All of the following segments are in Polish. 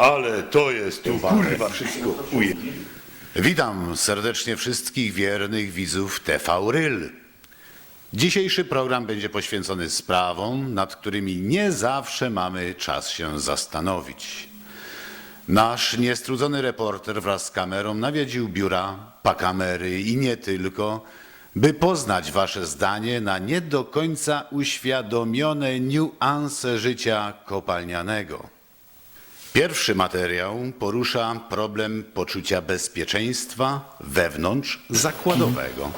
Ale to jest tu kurwa wszystko uje. Witam serdecznie wszystkich wiernych widzów TV Ryl. Dzisiejszy program będzie poświęcony sprawom, nad którymi nie zawsze mamy czas się zastanowić. Nasz niestrudzony reporter wraz z kamerą nawiedził biura, pakamery i nie tylko, by poznać wasze zdanie na nie do końca uświadomione niuanse życia kopalnianego. Pierwszy materiał porusza problem poczucia bezpieczeństwa wewnątrz zakładowego.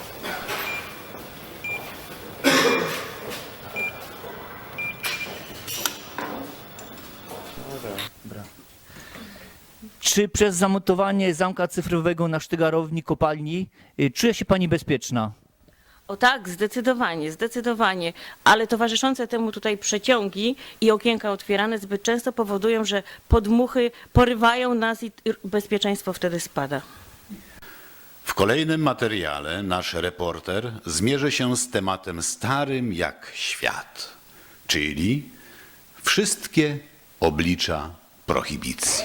Czy przez zamontowanie zamka cyfrowego na sztygarowni kopalni y, czuje się Pani bezpieczna? O tak, zdecydowanie, zdecydowanie, ale towarzyszące temu tutaj przeciągi i okienka otwierane zbyt często powodują, że podmuchy porywają nas i bezpieczeństwo wtedy spada. W kolejnym materiale nasz reporter zmierzy się z tematem starym jak świat, czyli wszystkie oblicza prohibicji.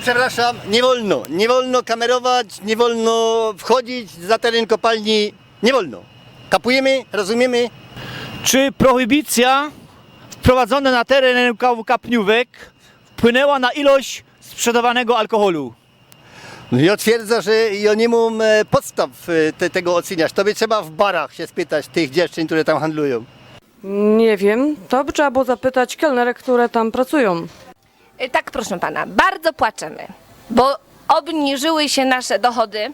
Przepraszam, nie wolno, nie wolno kamerować, nie wolno wchodzić za teren kopalni, nie wolno. Kapujemy, rozumiemy? Czy prohibicja wprowadzona na teren KWK Pniówek wpłynęła na ilość sprzedawanego alkoholu? No Ja twierdzę, że ja nie mam podstaw e, te, tego oceniać. To by trzeba w barach się spytać tych dziewczyn, które tam handlują. Nie wiem, to by trzeba było zapytać kelnerek, które tam pracują. Y, Tak, proszę pana, bardzo płaczemy, bo obniżyły się nasze dochody.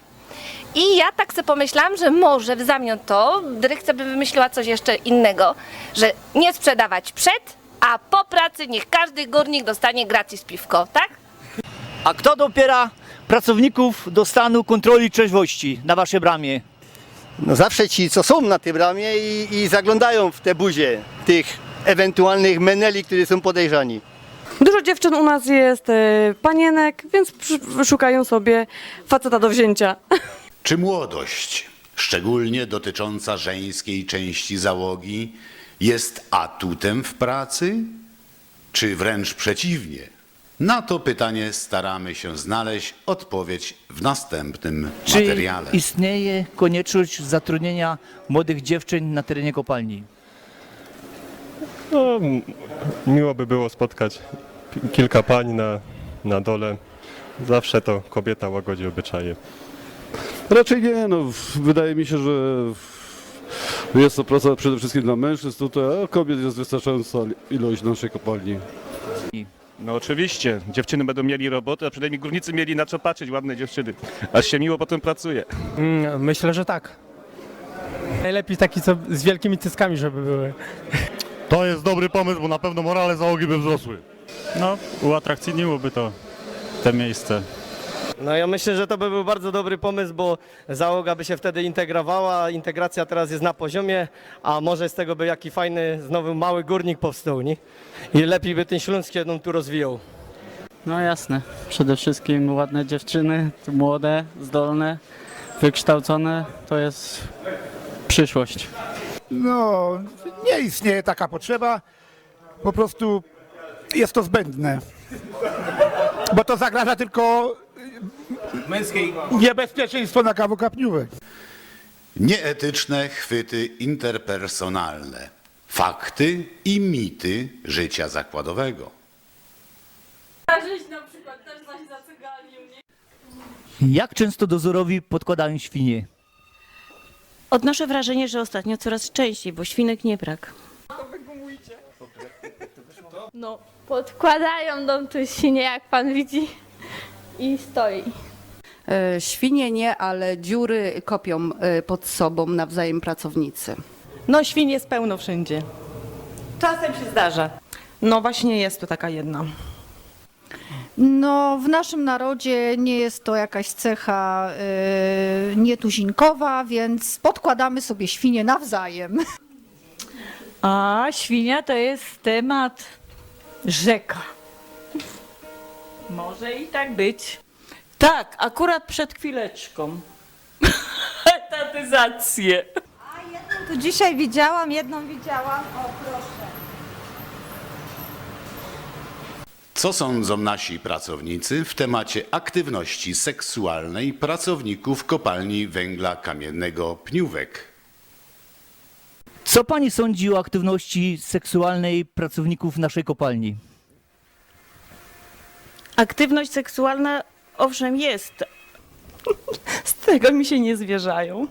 I ja tak sobie pomyślałam, że może w zamian to dyrekcja by wymyśliła coś jeszcze innego, że nie sprzedawać przed, a po pracy niech każdy górnik dostanie gratis piwko, tak? A kto dopiera pracowników do stanu kontroli trzeźwości na Waszej bramie? No zawsze ci, co są na tej bramie i, i zaglądają w te buzie tych ewentualnych meneli, którzy są podejrzani. Dużo dziewczyn u nas jest e, panienek, więc przy- szukają sobie faceta do wzięcia. Czy młodość, szczególnie dotycząca żeńskiej części załogi, jest atutem w pracy, czy wręcz przeciwnie? Na to pytanie staramy się znaleźć odpowiedź w następnym Czy materiale. istnieje konieczność zatrudnienia młodych dziewczyn na terenie kopalni? No, miło by było spotkać kilka pań na, na dole. Zawsze to kobieta łagodzi obyczaje. Raczej nie, no wydaje mi się, że jest to praca przede wszystkim dla mężczyzn tutaj, a kobiet jest wystarczająca ilość w naszej kopalni. No oczywiście, dziewczyny będą mieli robotę, a przynajmniej górnicy mieli na co patrzeć, ładne dziewczyny. Aż się miło potem pracuje. Mm, Myślę, że tak. Najlepiej taki co z wielkimi cyckami, żeby były. To jest dobry pomysł, bo na pewno morale załogi by wzrosły. No, uatrakcyjniłoby to te miejsce. No ja myślę, że to by był bardzo dobry pomysł, bo załoga by się wtedy integrowała, integracja teraz jest na poziomie, a może z tego by jaki fajny znowu mały górnik powstał, nie? I lepiej by ten Śląsk się nam tu rozwijał. No jasne. Przede wszystkim ładne dziewczyny, młode, zdolne, wykształcone to jest przyszłość. No, nie istnieje taka potrzeba. Po prostu jest to zbędne. Bo to zagraża tylko męskiej niebezpieczeństwo na kawu kapniówek. Nieetyczne chwyty interpersonalne, fakty i mity życia zakładowego. Jak często dozorowi podkładają świnie? Odnoszę wrażenie, że ostatnio coraz częściej, bo świnek nie brak. No, podkładają dom tu świnie, jak pan widzi, i stoi. E, Świnie nie, ale dziury kopią e, pod sobą nawzajem pracownicy. No świn jest pełno wszędzie. Czasem się zdarza. No właśnie jest tu taka jedna. No, w naszym narodzie nie jest to jakaś cecha yy, nietuzinkowa, więc podkładamy sobie świnie nawzajem. A świnia to jest temat rzeka. Może i tak być. Tak, akurat przed chwileczką. Etatyzację. Tu dzisiaj widziałam, jedną widziałam. O, proszę. Co sądzą nasi pracownicy w temacie aktywności seksualnej pracowników kopalni węgla kamiennego Pniówek? Co pani sądzi o aktywności seksualnej pracowników naszej kopalni? Aktywność seksualna owszem jest. Z tego mi się nie zwierzają.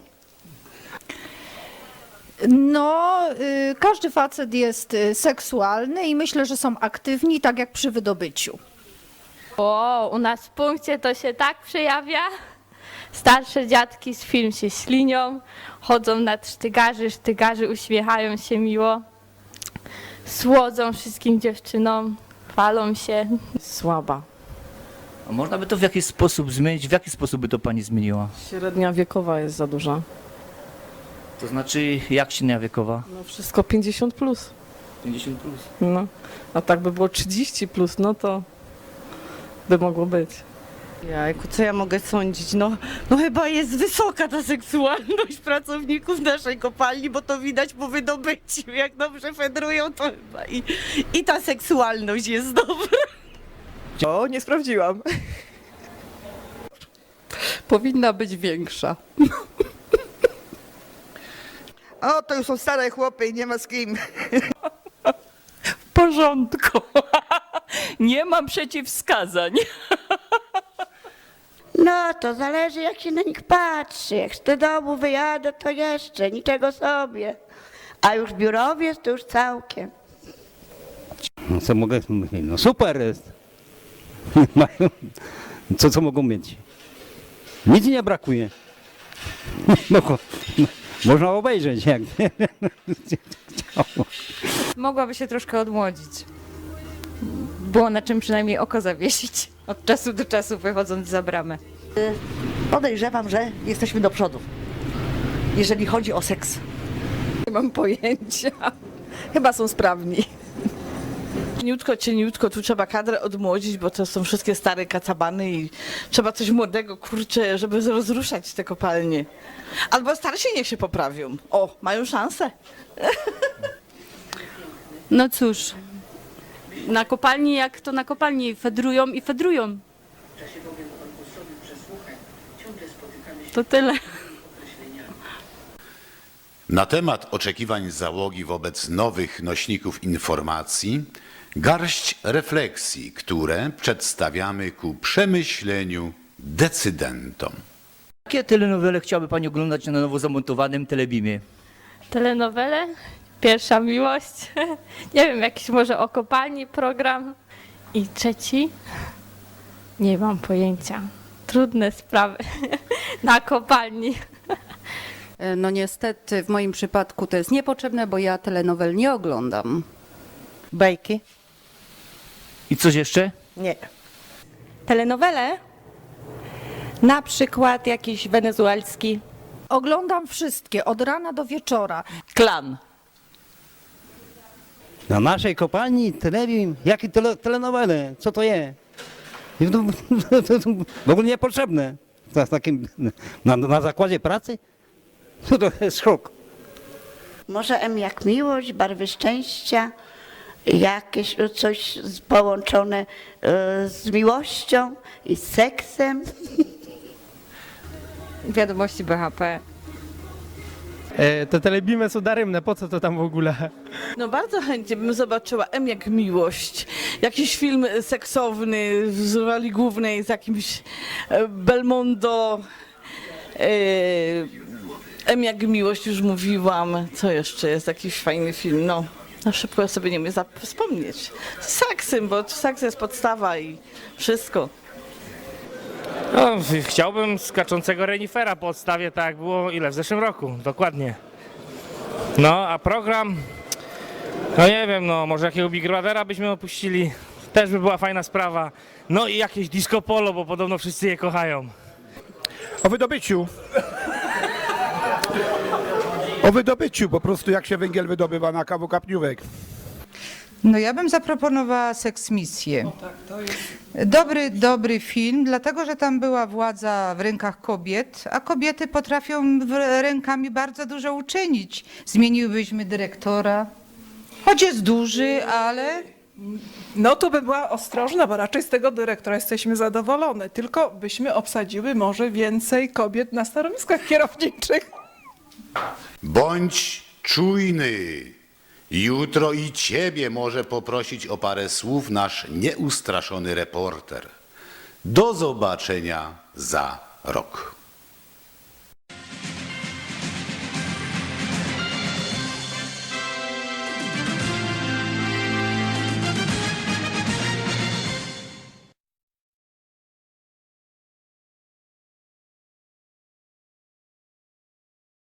No, y, każdy facet jest y, seksualny i myślę, że są aktywni, tak jak przy wydobyciu. O, u nas w punkcie to się tak przejawia. Starsze dziadki z film się ślinią, chodzą nad sztygarzy, sztygarzy uśmiechają się miło, słodzą wszystkim dziewczynom, chwalą się. Słaba. A można by to w jakiś sposób zmienić? W jaki sposób by to pani zmieniła? Średnia wiekowa jest za duża. To znaczy, jak średnia wiekowa? No wszystko 50 plus. 50 plus. No. A tak by było 30 plus, no to by mogło być. Jajku, co ja mogę sądzić? No, no chyba jest wysoka ta seksualność pracowników naszej kopalni, bo to widać po wydobyciu. Jak dobrze fedrują, to chyba i, i ta seksualność jest dobra. O, nie sprawdziłam. Powinna być większa. O, to już są stare chłopy i nie ma z kim. W porządku. Nie mam przeciwwskazań. No, to zależy jak się na nich patrzy. Jak do domu wyjadę, to jeszcze, niczego sobie. A już biurowiec to już całkiem. No co mogę mówić? No super jest. Mają- Co, co mogą mieć? Nic nie brakuje. Mogą, można obejrzeć jak Mogłaby się troszkę odmłodzić. Było na czym przynajmniej oko zawiesić od czasu do czasu wychodząc za bramę. Podejrzewam, że jesteśmy do przodu, jeżeli chodzi o seks. Nie mam pojęcia. Chyba są sprawni. Cieniutko, cieniutko, tu trzeba kadrę odmłodzić, bo to są wszystkie stare kacabany i trzeba coś młodego, kurczę, żeby rozruszać te kopalnie. Albo starsi niech się poprawią. O, mają szansę. No cóż, na kopalni jak to na kopalni, fedrują i fedrują. To tyle. Na temat oczekiwań załogi wobec nowych nośników informacji garść refleksji, które przedstawiamy ku przemyśleniu decydentom. Jakie telenowele chciałaby pani oglądać na nowo zamontowanym telebimie? Telenowele, pierwsza miłość, nie wiem, jakiś może o kopalni program i trzeci, nie mam pojęcia. Trudne sprawy na kopalni. E, No niestety w moim przypadku to jest niepotrzebne, bo ja telenowel nie oglądam. Bajki? I coś jeszcze? Nie. Telenowele? Na przykład jakiś wenezuelski. Oglądam wszystkie, od rana do wieczora. Klan. Na naszej kopalni telewizji, jakie tele, telenowele, co to jest? I to- to- to W ogóle niepotrzebne. Na, takim, na, na zakładzie pracy? To, to jest szok. Może M jak miłość, barwy szczęścia, jakieś coś z- połączone e, z miłością i z seksem. Wiadomości BHP. te telebimy są daremne, po co to tam w ogóle? No bardzo chętnie bym zobaczyła M jak miłość. Jakiś film seksowny w roli głównej z jakimś e, Belmondo. e, M jak miłość już mówiłam. Co jeszcze jest? Jakiś fajny film. No, na szybko sobie nie umiem zap- wspomnieć. Z saksem, bo saks jest podstawa i wszystko. No, chciałbym skaczącego renifera po odstawie, tak jak było ile w zeszłym roku, dokładnie. No, a program, no nie wiem, no może jakiego Big Brothera byśmy opuścili, też by była fajna sprawa. No i jakieś disco polo, bo podobno wszyscy je kochają. O wydobyciu. O wydobyciu, po prostu jak się węgiel wydobywa na kawu kapniówek. No ja bym zaproponowała seksmisję. Dobry, dobry film, dlatego że tam była władza w rękach kobiet, a kobiety potrafią w rękami bardzo dużo uczynić. Zmieniłybyśmy dyrektora, choć jest duży, ale No to by była ostrożna, bo raczej z tego dyrektora jesteśmy zadowolone. Tylko byśmy obsadziły może więcej kobiet na stanowiskach kierowniczych. Bądź czujny. Jutro i ciebie może poprosić o parę słów nasz nieustraszony reporter. Do zobaczenia za rok.